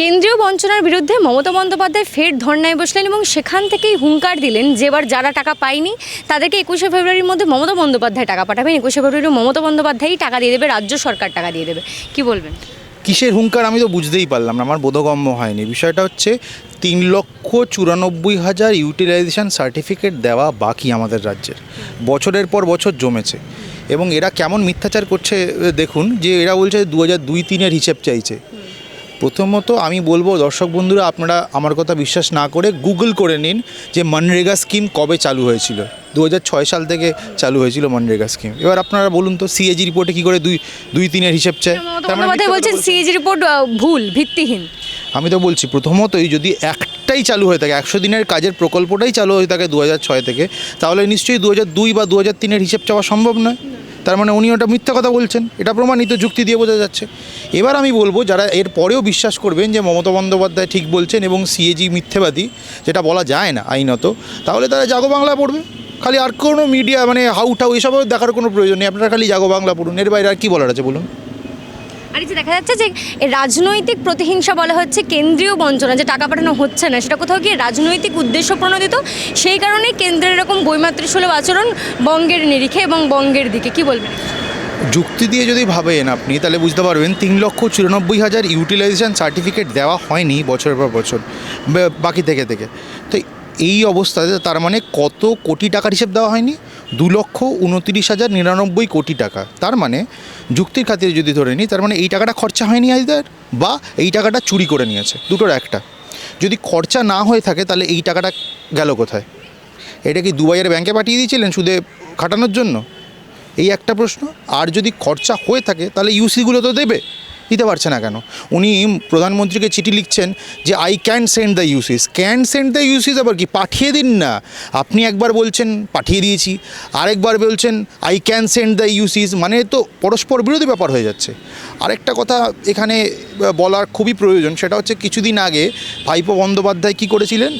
কেন্দ্রীয় বঞ্চনার বিরুদ্ধে মমতা বন্দ্যোপাধ্যায় ফের ধর্নায় বসলেন এবং সেখান থেকেই হুঙ্কার দিলেন যে এবার যারা টাকা পায়নি, তাদেরকে একুশে ফেব্রুয়ারির মধ্যে মমতা বন্দ্যোপাধ্যায় টাকা পাঠাবেন। একুশে ফেব্রুয়ারি মমতা বন্দ্যোপাধ্যায়ই টাকা দিয়ে দেবে, রাজ্য সরকার টাকা দিয়ে দেবে। কি বলবেন? কিসের হুঙ্কার আমি তো বুঝতেই পারলাম আমার বোধগম্য হয়নি। বিষয়টা হচ্ছে তিন লক্ষ চুরানব্বই হাজার ইউটিলাইজেশন সার্টিফিকেট দেওয়া বাকি আমাদের রাজ্যের। বছরের পর বছর জমেছে। এবং এরা কেমন মিথ্যাচার করছে দেখুন, যে এরা বলছে দু হাজার দুই তিনের হিসেব চাইছে। প্রথমত আমি বলব দর্শক বন্ধুরা আপনারা আমার কথা বিশ্বাস না করে গুগল করে নিন যে মনরেগা স্কিম কবে চালু হয়েছিল। দু ছয় সাল থেকে চালু হয়েছিল মনরেগা স্কিম এবার আপনারা বলুন তো সিএজি রিপোর্টে কী করে দুই দুই তিনের হিসেব চায় মানে বলছেন বলছে। সিএজি রিপোর্ট ভুল ভিত্তিহীন। আমি তো বলছি প্রথমতই যদি একটাই চালু হয়ে থাকে একশো দিনের কাজের প্রকল্পটাই চালু হয়ে থাকে দু ছয় থেকে তাহলে নিশ্চয়ই দু দুই বা দু হাজার তিনের হিসেব চাওয়া সম্ভব নয়। তার মানে উনি ওটা মিথ্যা কথা বলছেন। এটা প্রমাণিত যুক্তি দিয়ে বোঝা যাচ্ছে। এবার আমি বলব, যারা এর পরেও বিশ্বাস করবেন যে মমতা বন্দ্যোপাধ্যায় ঠিক বলছেন এবং সিএজি মিথ্যেবাদী, যেটা বলা যায় না আইনত, তাহলে তারা জাগো বাংলা পড়বে। খালি আর কোনো মিডিয়া মানে হাউটাউ এসবও দেখার কোনো প্রয়োজন নেই। আপনারা খালি জাগো বাংলা পড়ুন। এর বাইরে আর কী বলার আছে বলুন? আর এই যে দেখা যাচ্ছে যে রাজনৈতিক প্রতিহিংসা বলা হচ্ছে কেন্দ্রীয় বঞ্চনা, যে টাকা পাঠানো হচ্ছে না, সেটা কোথাও গিয়ে রাজনৈতিক উদ্দেশ্য প্রণোদিত, সেই কারণেই কেন্দ্রের এরকম বৈমাতৃসুলভ আচরণ বঙ্গের নিরিখে এবং বঙ্গের দিকে। কি বলবেন? যুক্তি দিয়ে যদি ভাবেন আপনি, তাহলে বুঝতে পারবেন তিন লক্ষ চুরানব্বই হাজার ইউটিলাইজেশন সার্টিফিকেট দেওয়া হয়নি বছরের পর বছর বাকি থেকে থেকে। তো এই অবস্থাতে তার মানে কত কোটি টাকার হিসেব দেওয়া হয়নি? দু লক্ষ উনতিরিশ হাজার নিরানব্বই কোটি টাকা। তার মানে যুক্তির খাতিরে যদি ধরে নিই, তার মানে এই টাকাটা খরচা হয়নি আইদার বা এই টাকাটা চুরি করে নিয়েছে। দুটোর একটা। যদি খরচা না হয়ে থাকে, তাহলে এই টাকাটা গেল কোথায়? এটা কি দুবাইয়ের ব্যাংকে পাঠিয়ে দিয়েছিলেন সুদে খাটানোর জন্য? এই একটা প্রশ্ন। আর যদি খরচা হয়ে থাকে, তাহলে ইউসিগুলো তো দেবে। দিতে পারছে না কেন? উনি প্রধানমন্ত্রীকে চিঠি লিখছেন যে I can send the UCs can send the UCs আবার কি? পাঠিয়ে দিন না। আপনি একবার বলছেন, পাঠিয়ে দিয়েছি। আরেকবার বলছেন I can send the UCs মানে তো পরস্পর বিরোধী ব্যাপার হয়ে যাচ্ছে। আরেকটা কথা এখানে বলার খুবই প্রয়োজন, সেটা হচ্ছে কিছুদিন আগে ভাইপো বন্দ্যোপাধ্যায় কী করেছিলেন?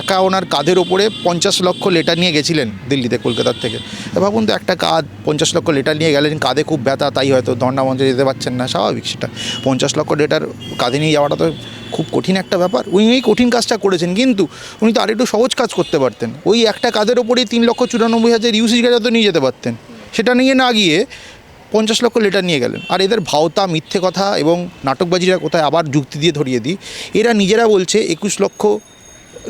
একা ওনার কাঁধের ওপরে পঞ্চাশ লক্ষ লেটার নিয়ে গেছিলেন দিল্লিতে, কলকাতার থেকে। ভাবুন তো একটা কাঁধ, পঞ্চাশ লক্ষ লেটার নিয়ে গেলেন, কাঁধে খুব ব্যথা, তাই হয়তো ধর্ণা মঞ্চে যেতে পারছেন না, স্বাভাবিক সেটা। পঞ্চাশ লক্ষ ডেটার কাঁধে নিয়ে যাওয়াটা তো খুব কঠিন একটা ব্যাপার। উনি এই কঠিন কাজটা করেছেন, কিন্তু উনি তো আরেকটু সহজ কাজ করতে পারতেন। ওই একটা কাজের ওপরেই তিন লক্ষ চুরানব্বই হাজার ইউসিজ গাড়ি তো নিয়ে যেতে পারতেন। সেটা নিয়ে না গিয়ে পঞ্চাশ লক্ষ লেটার নিয়ে গেলেন। আর এদের ভাওতা, মিথ্যে কথা এবং নাটকবাজিরা কোথায় আবার যুক্তি দিয়ে ধরিয়ে দিই, এরা নিজেরা বলছে একুশ লক্ষ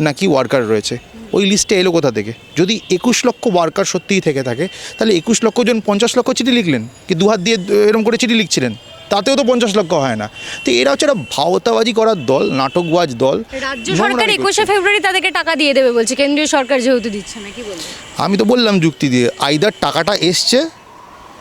নাকি ওয়ার্কার রয়েছে। ওই লিস্টে এলো কোথা থেকে? যদি একুশ লক্ষ ওয়ার্কার সত্যিই থেকে থাকে, তাহলে একুশ লক্ষ জন পঞ্চাশ লক্ষ চিঠি লিখলেন? কি দুহাত দিয়ে এরকম করে চিঠি লিখছিলেন? তাতেও তো পঞ্চাশ লক্ষ হয় না। তো এরা হচ্ছে একটা ভাওতাবাজি করার দল নাটকবাজ দল। রাজ্য সরকার একুশে ফেব্রুয়ারি তাদেরকে টাকা দিয়ে দেবে বলছে। কেন্দ্রীয় সরকার যেহেতু দিচ্ছে না কি বলবে? আমি তো বললাম যুক্তি দিয়ে আইদার টাকাটা এসছে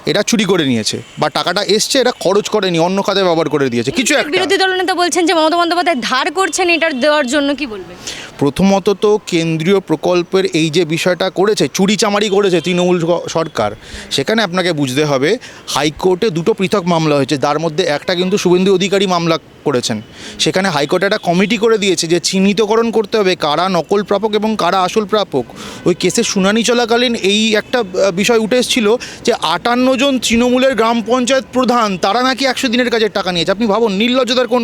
এটা চুরি করে নিয়েছে বা টাকাটা এসছে এটা খরচ করেনি অন্য খাতে ব্যবহার করে দিয়েছে। কিছু একটা। বিরোধী দলনেতা বলছেন যে মমতা বন্দ্যোপাধ্যায় ধার করছেন এটার দেওয়ার জন্য কি বলবেন? প্রথমত তো কেন্দ্রীয় প্রকল্পের এই যে বিষয়টা করেছে চুরি চামারি করেছে তৃণমূল সরকার সেখানে আপনাকে বুঝতে হবে হাইকোর্টে দুটো পৃথক মামলা হয়েছে। তার মধ্যে একটা কিন্তু শুভেন্দু অধিকারী মামলা করেছেন। সেখানে হাইকোর্ট একটা কমিটি করে দিয়েছে যে চিহ্নিতকরণ করতে হবে কারা নকল প্রাপক এবং কারা আসল প্রাপক। ওই কেসের শুনানি চলাকালীন এই একটা বিষয় উঠে এসেছিল যে আটান্ন জন তৃণমূলের গ্রাম পঞ্চায়েত প্রধান, তারা নাকি একশো দিনের কাজের টাকা নিয়েছে। আপনি ভাবুন, নির্লজ্জতার কোন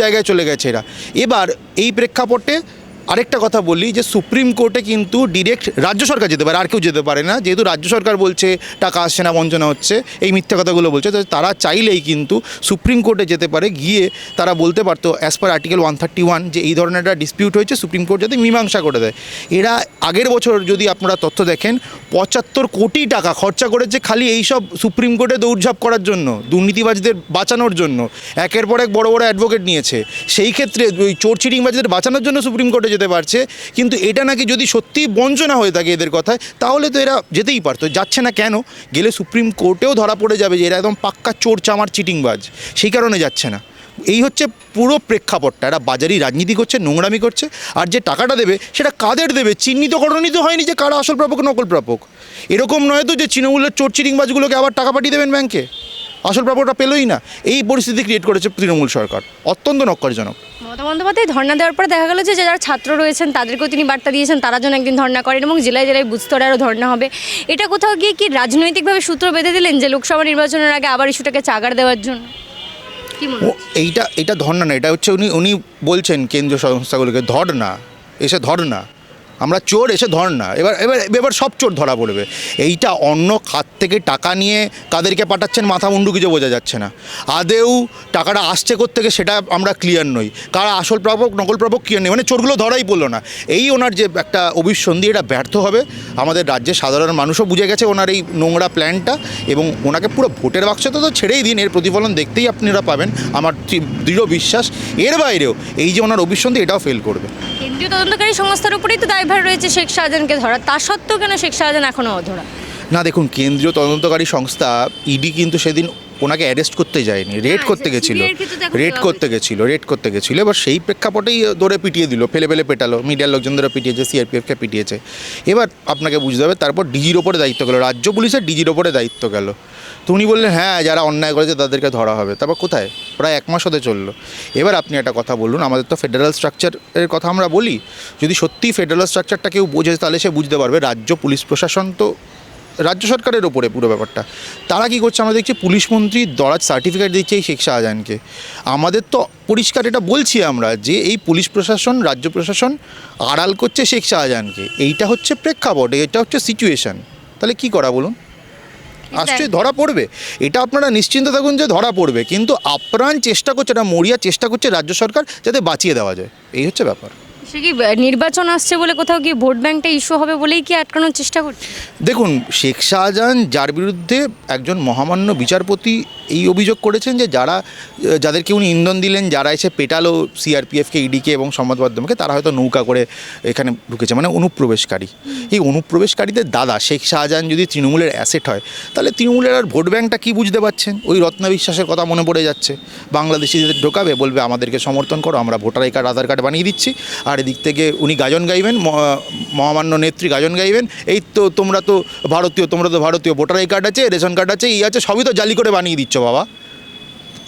জায়গায় চলে গেছে এরা। এবার এই প্রেক্ষাপটে আরেকটা কথা বলি যে সুপ্রিম কোর্টে কিন্তু ডিরেক্ট রাজ্য সরকার যেতে পারে, আর কেউ যেতে পারে না। যেহেতু রাজ্য সরকার বলছে টাকা আসছে না, বঞ্চনা হচ্ছে, এই মিথ্যা কথাগুলো বলছে, তো তারা চাইলেই কিন্তু সুপ্রিম কোর্টে যেতে পারে। গিয়ে তারা বলতে পারতো as per article one thirty one যে এই ধরনের একটা ডিসপিউট হয়েছে, সুপ্রিম কোর্ট যাতে মীমাংসা করে দেয়। এরা আগের বছর যদি আপনারা তথ্য দেখেন, পঁচাত্তর কোটি টাকা খরচা করেছে খালি এই সব সুপ্রিম কোর্টে দৌড়ঝাঁপ করার জন্য, দুর্নীতিবাজদের বাঁচানোর জন্য। একের পর এক বড় বড় অ্যাডভোকেট নিয়েছে। সেই ক্ষেত্রে ওই চোর চিটিংবাজদের বাঁচানোর জন্য সুপ্রিম কোর্টে যেতে পারছে। কিন্তু এটা নাকি যদি সত্যিই বঞ্চনা হয়ে থাকে এদের কথায়, তাহলে তো এরা যেতেই পারতো। যাচ্ছে না কেন? গেলে সুপ্রিম কোর্টেও ধরা পড়ে যাবে যে এরা একদম পাক্কা চোর চামার চিটিংবাজ। সেই কারণে যাচ্ছে না। এই হচ্ছে পুরো প্রেক্ষাপটটা। এরা বাজারি রাজনীতি করছে, নোংরামি করছে, আর যে টাকাটা দেবে, সেটা কাদের দেবে? চিহ্নিতকরণই তো হয়নি যে কারা আসল প্রাপক, নকল প্রাপক। এরকম নয় তো যে তৃণমূলের চোর চিটিংবাজগুলোকে আবার টাকা পাঠিয়ে দেবেন ব্যাংকে। আসল প্রাপকটা পেলোই না। এই পরিস্থিতি ক্রিয়েট করেছে তৃণমূল সরকার। অত্যন্ত নক্করজনক। মমতা বন্দ্যোপাধ্যায় ধর্ণা দেওয়ার পরে দেখা গেল যে যারা ছাত্র রয়েছেন তাদেরকেও তিনি বার্তা দিয়েছেন তারা যেন একদিন ধর্ণা করেন এবং জেলায় জেলায় বুঝতে আরও ধর্ণা হবে। এটা কোথাও গিয়ে কি রাজনৈতিকভাবে সূত্র বেঁধে দিলেন যে লোকসভা নির্বাচনের আগে আবার ইস্যুটাকে চাগার দেওয়ার জন্য? এইটা এটা ধর না এটা হচ্ছে উনি উনি বলছেন কেন্দ্রীয় সংস্থাগুলোকে ধর না এসে ধর না আমরা চোর এসে ধর না। এবার এবার এবার সব চোর ধরা পড়বে। এইটা অন্য খাত থেকে টাকা নিয়ে কাদেরকে পাঠাচ্ছেন, মাথা মুন্ডু কিছু বোঝা যাচ্ছে না। আদেও টাকাটা আসছে থেকে সেটা আমরা ক্লিয়ার নই। কারা আসল প্রাপক নকল প্রাপক ক্লিয়ার নেই? মানে চোরগুলো ধরাই পড়ল না। এই ওনার যে একটা অভিসন্ধি, এটা ব্যর্থ হবে। আমাদের রাজ্যের সাধারণ মানুষও বুঝে গেছে ওনার এই নোংরা প্ল্যানটা এবং ওনাকে পুরো ভোটের বাক্সে তো ছেড়েই দিন। এর প্রতিফলন দেখতেই আপনারা পাবেন। আমার দৃঢ় বিশ্বাস। এর বাইরেও এই যে ওনার অভিসন্ধি, এটাও ফেল করবে। কেন্দ্রীয় তদন্তকারী সংস্থার উপরেই তো দায়ভার রয়েছে শেখ শাহজাহানকে ধরা। তা সত্ত্বেও কেন শেখ শাহজাহান এখনও অধরা? না, দেখুন, কেন্দ্রীয় তদন্তকারী সংস্থা ইডি কিন্তু সেদিন ওনাকে অ্যারেস্ট করতে যায়নি রেড হ্যাঁ, করতে গেছিল রেড করতে গেছিল রেড করতে গেছিল এবার সেই প্রেক্ষাপটেই ধরে পিটিয়ে দিল ফেলে ফেলে পেটালো মিডিয়ার লোকজন ধরে পিটিয়েছে সিআরপিএফকে পিটিয়েছে। এবার আপনাকে বুঝতে হবে তারপর ডিজির ওপরে দায়িত্ব গেল রাজ্য পুলিশের ডিজির ওপরে দায়িত্ব গেল। তো উনি বললেন হ্যাঁ যারা অন্যায় করেছে তাদেরকে ধরা হবে। তারপর কোথায়? প্রায় এক মাস হতে চলল। এবার আপনি একটা কথা বলুন আমাদের তো ফেডারেল স্ট্রাকচারের কথা আমরা বলি যদি সত্যিই ফেডারেল স্ট্রাকচারটা কেউ বোঝে তাহলে সে বুঝতে পারবে রাজ্য পুলিশ প্রশাসন তো রাজ্য সরকারের ওপরে পুরো ব্যাপারটা। তারা কি করছে আমরা দেখছি পুলিশ মন্ত্রী দরাজ সার্টিফিকেট দিচ্ছে এই শেখ শাহজাহানকে। আমাদের তো পরিষ্কার এটা বলছি আমরা যে এই পুলিশ প্রশাসন রাজ্য প্রশাসন আড়াল করছে শেখ শাহজাহানকে। এইটা হচ্ছে প্রেক্ষাপট এটা হচ্ছে সিচুয়েশন তাহলে কি করা বলুন? আশ্চর্য ধরা পড়বে। এটা আপনারা নিশ্চিন্ত থাকুন যে ধরা পড়বে কিন্তু আপ্রাণ চেষ্টা করছে এটা মরিয়া চেষ্টা করছে রাজ্য সরকার যাতে বাঁচিয়ে দেওয়া যায়। এই হচ্ছে ব্যাপার। সে কি নির্বাচন আসছে বলে কোথাও কি ভোট ব্যাংকটা ইস্যু হবে বলেই কি আটকানোর চেষ্টা করছে? দেখুন, শেখ শাহজাহান যার বিরুদ্ধে একজন মহামান্য বিচারপতি এই অভিযোগ করেছেন যে যারা যাদেরকে উনি ইন্ধন দিলেন, যারা এসে পেটালো সিআরপিএফকে ইডিকে এবং সংবাদ মাধ্যমকে, তারা হয়তো নৌকা করে এখানে ঢুকেছে মানে অনুপ্রবেশকারী। এই অনুপ্রবেশকারীদের দাদা শেখ শাহজাহান যদি তৃণমূলের অ্যাসেট হয়, তাহলে তৃণমূলের আর ভোট ব্যাংকটা কী বুঝতে পারছেন? ওই রত্না বিশ্বাসের কথা মনে পড়ে যাচ্ছে। বাংলাদেশিদের ঢোকাবে, বলবে, আমাদেরকে সমর্থন করো, আমরা voter I card, Aadhaar card বানিয়ে দিচ্ছি। আর এদিক থেকে উনি গাজন গাইবেন মহামান্য নেত্রী গাজন গাইবেন। এই তো তোমরা তো ভারতীয় তোমরা তো ভারতীয় ভোটার আই কার্ড আছে রেশন কার্ড আছে এই আছে সবই তো জালি করে বানিয়ে দিচ্ছ বাবা।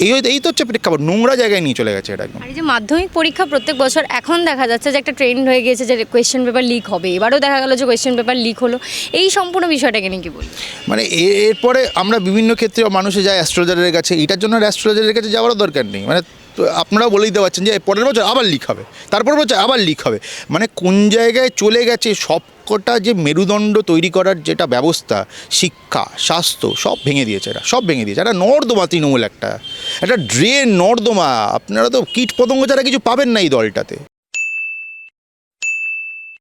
এই এই তো হচ্ছে প্রেক্ষাপট নোংরা জায়গায় নিয়ে চলে গেছে এটা একদম। এই যে মাধ্যমিক পরীক্ষা প্রত্যেক বছর এখন দেখা যাচ্ছে যে একটা ট্রেন্ড হয়ে গিয়েছে যে কোয়েশ্চেন পেপার লিক হবে। এবারও দেখা গেল যে কোয়েশ্চেন পেপার লিক হলো। এই সম্পূর্ণ বিষয়টাকে নিয়ে কি বলব? মানে এরপরে আমরা বিভিন্ন ক্ষেত্রে মানুষে যায় অ্যাস্ট্রোলজারের কাছে এটার জন্য অ্যাস্ট্রোলজারের কাছে যাওয়ারও দরকার নেই। মানে আপনারাও বলে দিতে পারছেন যে পরের বছর আবার লিক হবে। তারপর বছর আবার লিক হবে। মানে কোন জায়গায় চলে গেছে সবকটা যে মেরুদণ্ড তৈরি করার যেটা ব্যবস্থা, শিক্ষা, স্বাস্থ্য, সব ভেঙে দিয়েছে এরা, সব ভেঙে দিয়েছে। একটা নর্দমা তৃণমূল একটা একটা ড্রেন নর্দমা। আপনারা তো কীট পতঙ্গ ছাড়া কিছু পাবেন না এই দলটাতে।